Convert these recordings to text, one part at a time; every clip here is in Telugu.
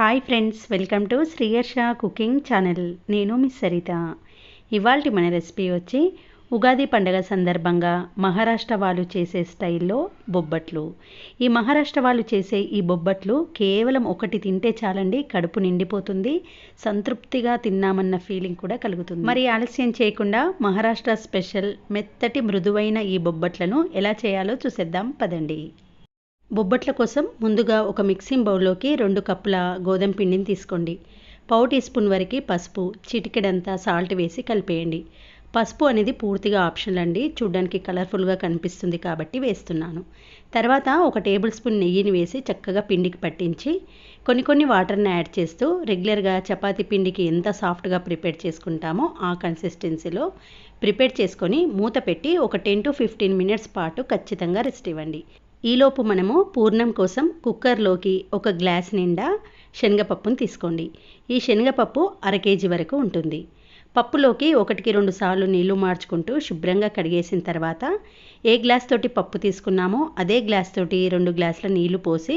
Hi friends welcome to Sriyarsha cooking channel నేను మిస్ సరిత. ఇవాళ మన రెసిపీ వచ్చి ఉగాది పండగ సందర్భంగా మహారాష్ట్ర వాళ్ళు చేసే స్టైల్లో బొబ్బట్లు. ఈ మహారాష్ట్ర వాళ్ళు చేసే ఈ బొబ్బట్లు కేవలం ఒకటి తింటే చాలండి కడుపు నిండిపోతుంది సంతృప్తిగా తిన్నామన్న ఫీలింగ్ కూడా కలుగుతుంది. మరి ఆలస్యం చేయకుండా మహారాష్ట్ర స్పెషల్ మెత్తటి మృదువైన ఈ బొబ్బట్లను ఎలా చేయాలో చూసేద్దాం పదండి. బొబ్బట్ల కోసం ముందుగా ఒక మిక్సింగ్ బౌల్లోకి రెండు కప్పుల గోధుమ పిండిని తీసుకోండి. పావు టీ స్పూన్ వరకు పసుపు చిటికెడంతా సాల్ట్ వేసి కలిపేయండి. పసుపు అనేది పూర్తిగా ఆప్షనల్ అండి. చూడ్డానికి కలర్ఫుల్గా కనిపిస్తుంది కాబట్టి వేస్తున్నాను. తర్వాత ఒక టేబుల్ స్పూన్ నెయ్యిని వేసి చక్కగా పిండికి పట్టించి కొన్ని కొన్ని వాటర్ని యాడ్ చేస్తూ రెగ్యులర్గా చపాతీ పిండికి ఎంత సాఫ్ట్గా ప్రిపేర్ చేసుకుంటామో ఆ కన్సిస్టెన్సీలో ప్రిపేర్ చేసుకొని మూత పెట్టి ఒక టెన్ టు ఫిఫ్టీన్ మినిట్స్ పాటు ఖచ్చితంగా రెస్ట్ ఇవ్వండి. ఈలోపు మనము పూర్ణం కోసం కుక్కర్లోకి ఒక గ్లాస్ నిండా శనగపప్పును తీసుకోండి. ఈ శనగపప్పు అర కేజీ వరకు ఉంటుంది. పప్పులోకి ఒకటికి రెండు సార్లు నీళ్ళు మార్చుకుంటూ శుభ్రంగా కడిగేసిన తర్వాత ఏ గ్లాస్ తోటి పప్పు తీసుకున్నామో అదే గ్లాస్ తోటి రెండు గ్లాసుల నీళ్ళు పోసి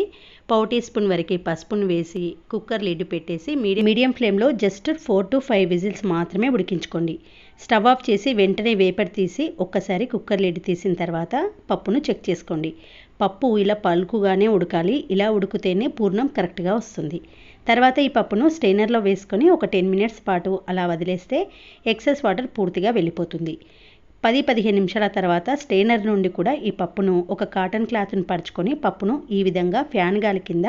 పావు టీ స్పూన్ వరకు పసుపును వేసి కుక్కర్ లిడ్ పెట్టేసి మీడియం మీడియం ఫ్లేమ్లో just four to five whistles మాత్రమే ఉడికించుకోండి. స్టవ్ ఆఫ్ చేసి వెంటనే వేపర్ తీసి ఒక్కసారి కుక్కర్ లిడ్ తీసిన తర్వాత పప్పును చెక్ చేసుకోండి. పప్పు ఇలా పలుకుగానే ఉడకాలి. ఇలా ఉడికితేనే పూర్ణం కరెక్ట్గా వస్తుంది. తర్వాత ఈ పప్పును స్టెయినర్లో వేసుకొని ఒక టెన్ మినిట్స్ పాటు అలా వదిలేస్తే ఎక్సెస్ వాటర్ పూర్తిగా వెళ్ళిపోతుంది. పది పదిహేను నిమిషాల తర్వాత స్టెయినర్ నుండి కూడా ఈ పప్పును ఒక కాటన్ క్లాత్ను పరుచుకొని పప్పును ఈ విధంగా ఫ్యాన్ గాలి కింద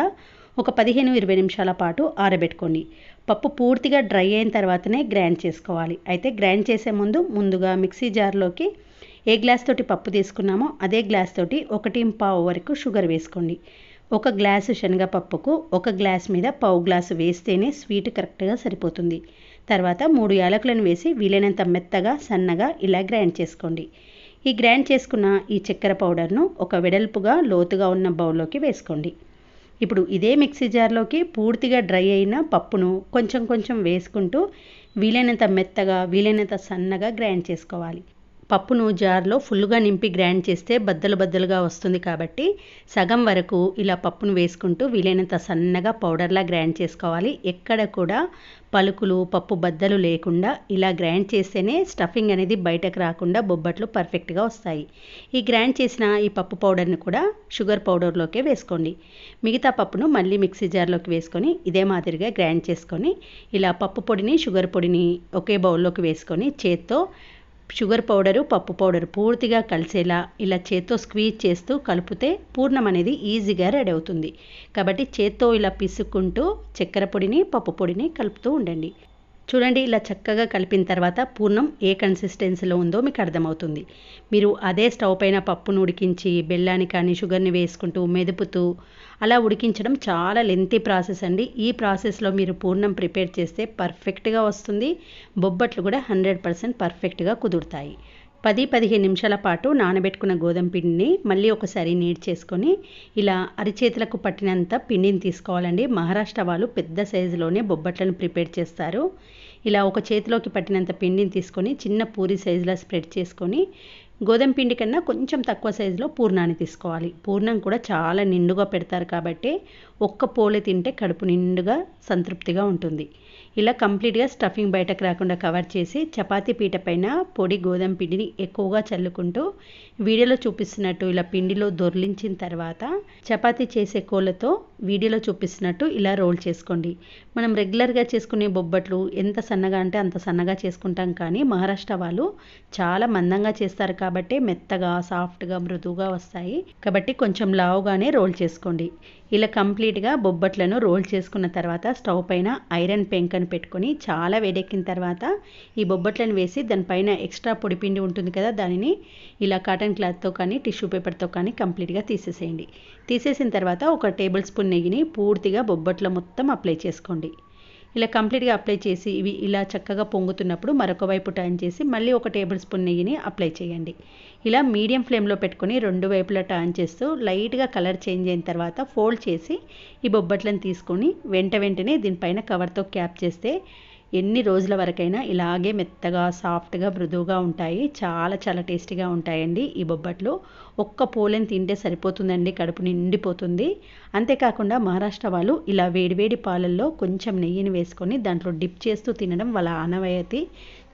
ఒక పదిహేను ఇరవై నిమిషాల పాటు ఆరబెట్టుకోండి. పప్పు పూర్తిగా డ్రై అయిన తర్వాతనే గ్రైండ్ చేసుకోవాలి. అయితే గ్రైండ్ చేసే ముందు ముందుగా మిక్సీ జార్లోకి ఏ గ్లాస్ తోటి పప్పు తీసుకున్నామో అదే గ్లాస్ తోటి ఒకటి పావు వరకు షుగర్ వేసుకోండి. ఒక గ్లాసు శనగపప్పుకు ఒక గ్లాస్ మీద పావు గ్లాసు వేస్తేనే స్వీట్ కరెక్ట్గా సరిపోతుంది. తర్వాత మూడు యాలకులను వేసి వీలైనంత మెత్తగా సన్నగా ఇలా గ్రైండ్ చేసుకోండి. ఈ గ్రైండ్ చేసుకున్న ఈ చక్కెర పౌడర్ను ఒక వెడల్పుగా లోతుగా ఉన్న బౌల్లోకి వేసుకోండి. ఇప్పుడు ఇదే మిక్సీ జార్లోకి పూర్తిగా డ్రై అయిన పప్పును కొంచెం కొంచెం వేసుకుంటూ వీలైనంత మెత్తగా వీలైనంత సన్నగా గ్రైండ్ చేసుకోవాలి. పప్పును జార్లో ఫుల్గా నింపి గ్రైండ్ చేస్తే బద్దలు బద్దలుగా వస్తుంది కాబట్టి సగం వరకు ఇలా పప్పును వేసుకుంటూ వీలైనంత సన్నగా పౌడర్లా గ్రైండ్ చేసుకోవాలి. ఎక్కడ కూడా పలుకులు పప్పు బద్దలు లేకుండా ఇలా గ్రైండ్ చేస్తేనే స్టఫింగ్ అనేది బయటకు రాకుండా బొబ్బట్లు పర్ఫెక్ట్గా వస్తాయి. ఈ గ్రైండ్ చేసిన ఈ పప్పు పౌడర్ని కూడా షుగర్ పౌడర్లోకే వేసుకోండి. మిగతా పప్పును మళ్ళీ మిక్సీ జార్లోకి వేసుకొని ఇదే మాదిరిగా గ్రైండ్ చేసుకొని ఇలా పప్పు పొడిని షుగర్ పొడిని ఒకే బౌల్లోకి వేసుకొని చేత్తో షుగర్ పౌడరు పప్పు పౌడర్ పూర్తిగా కలిసేలా ఇలా చేత్తో స్క్వీజ్ చేస్తూ కలిపితే పూర్ణం అనేది ఈజీగా రెడీ అవుతుంది. కాబట్టి చేత్తో ఇలా పిసుక్కుంటూ చక్కెర పొడిని పప్పు పొడిని కలుపుతూ ఉండండి. చూడండి ఇలా చక్కగా కలిపిన తర్వాత పూర్ణం ఏ కన్సిస్టెన్సీలో ఉందో మీకు అర్థమవుతుంది. మీరు అదే స్టవ్ పైన పప్పును ఉడికించి బెల్లాన్ని కానీ షుగర్ని వేసుకుంటూ మెదుపుతూ అలా ఉడికించడం చాలా లెంతీ ప్రాసెస్ అండి. ఈ ప్రాసెస్లో మీరు పూర్ణం ప్రిపేర్ చేస్తే పర్ఫెక్ట్గా వస్తుంది. బొబ్బట్లు కూడా హండ్రెడ్ పర్సెంట్ పర్ఫెక్ట్గా కుదురుతాయి. పది పదిహేను నిమిషాల పాటు నానబెట్టుకున్న గోధుమ పిండిని మళ్ళీ ఒకసారి నీట్ చేసుకొని ఇలా అరిచేతులకు పట్టినంత పిండిని తీసుకోవాలండి. మహారాష్ట్ర వాళ్ళు పెద్ద సైజులోనే బొబ్బట్లను ప్రిపేర్ చేస్తారు. ఇలా ఒక చేతిలోకి పట్టినంత పిండిని తీసుకొని చిన్న పూరి సైజులో స్ప్రెడ్ చేసుకొని గోధుమ పిండి కన్నా కొంచెం తక్కువ సైజులో పూర్ణాన్ని తీసుకోవాలి. పూర్ణం కూడా చాలా నిండుగా పెడతారు కాబట్టి ఒక్క పోలే తింటే కడుపు నిండుగా సంతృప్తిగా ఉంటుంది. ఇలా కంప్లీట్గా స్టఫింగ్ బయటకు రాకుండా కవర్ చేసి చపాతీ పీట పైన పొడి గోధుమ పిండిని ఎక్కువగా చల్లుకుంటూ వీడియోలో చూపిస్తున్నట్టు ఇలా పిండిలో దొర్లించిన తర్వాత చపాతీ చేసే కోళ్ళతో వీడియోలో చూపిస్తున్నట్టు ఇలా రోల్ చేసుకోండి. మనం రెగ్యులర్గా చేసుకునే బొబ్బట్లు ఎంత సన్నగా అంటే అంత సన్నగా చేసుకుంటాం కానీ మహారాష్ట్ర వాళ్ళు చాలా మందంగా చేస్తారు కాబట్టి మెత్తగా సాఫ్ట్గా మృదువుగా వస్తాయి. కాబట్టి కొంచెం లావుగానే రోల్ చేసుకోండి. ఇలా కంప్లీట్గా బొబ్బట్లను రోల్ చేసుకున్న తర్వాత స్టవ్ పైన ఐరన్ పెంకను పెట్టుకొని చాలా వేడెక్కిన తర్వాత ఈ బొబ్బట్లను వేసి దానిపైన ఎక్స్ట్రా పొడిపిండి ఉంటుంది కదా దానిని ఇలా కాటన్ క్లాత్తో కానీ టిష్యూ పేపర్తో కానీ కంప్లీట్గా తీసేసేయండి. తీసేసిన తర్వాత ఒక టేబుల్ స్పూన్ నెయ్యిని పూర్తిగా బొబ్బట్లో మొత్తం అప్లై చేసుకోండి. ఇలా కంప్లీట్గా అప్లై చేసి ఇవి ఇలా చక్కగా పొంగుతున్నప్పుడు మరొక వైపు టర్న్ చేసి మళ్ళీ ఒక టేబుల్ స్పూన్ నెయ్యిని అప్లై చేయండి. ఇలా మీడియం ఫ్లేమ్లో పెట్టుకొని రెండు వైపులా టర్న్ చేస్తూ లైట్గా కలర్ చేంజ్ అయిన తర్వాత ఫోల్డ్ చేసి ఈ బొబ్బట్లను తీసుకొని వెంట వెంటనే దీనిపైన కవర్తో క్యాప్ చేస్తే ఎన్ని రోజుల వరకైనా ఇలాగే మెత్తగా సాఫ్ట్గా మృదువుగా ఉంటాయి. చాలా చాలా టేస్టీగా ఉంటాయండి ఈ బొబ్బట్లు. ఒక్క పోలేని తింటే సరిపోతుందండి కడుపు నిండిపోతుంది. అంతేకాకుండా మహారాష్ట్ర వాళ్ళు ఇలా వేడివేడి పాలల్లో కొంచెం నెయ్యిని వేసుకొని దాంట్లో డిప్ చేస్తూ తినడం వాళ్ళ ఆనవాయితీ.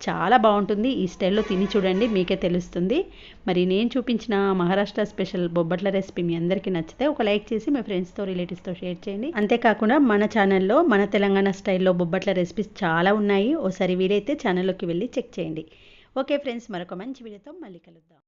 చాలా బాగుంటుంది. ఈ స్టైల్లో తిని చూడండి మీకే తెలుస్తుంది. మరి నేను చూపించిన మహారాష్ట్ర స్పెషల్ బొబ్బట్ల రెసిపీ మీ అందరికీ నచ్చితే ఒక లైక్ చేసి మీ ఫ్రెండ్స్తో రిలేటివ్స్తో షేర్ చేయండి. అంతేకాకుండా మన ఛానల్లో మన తెలంగాణ స్టైల్లో బొబ్బట్ల రెసిపీస్ చాలా ఉన్నాయి. ఓసారి వీలైతే ఛానల్లోకి వెళ్ళి చెక్ చేయండి. ఓకే ఫ్రెండ్స్ మరొక మంచి వీడియోతో మళ్ళీ కలుద్దాం.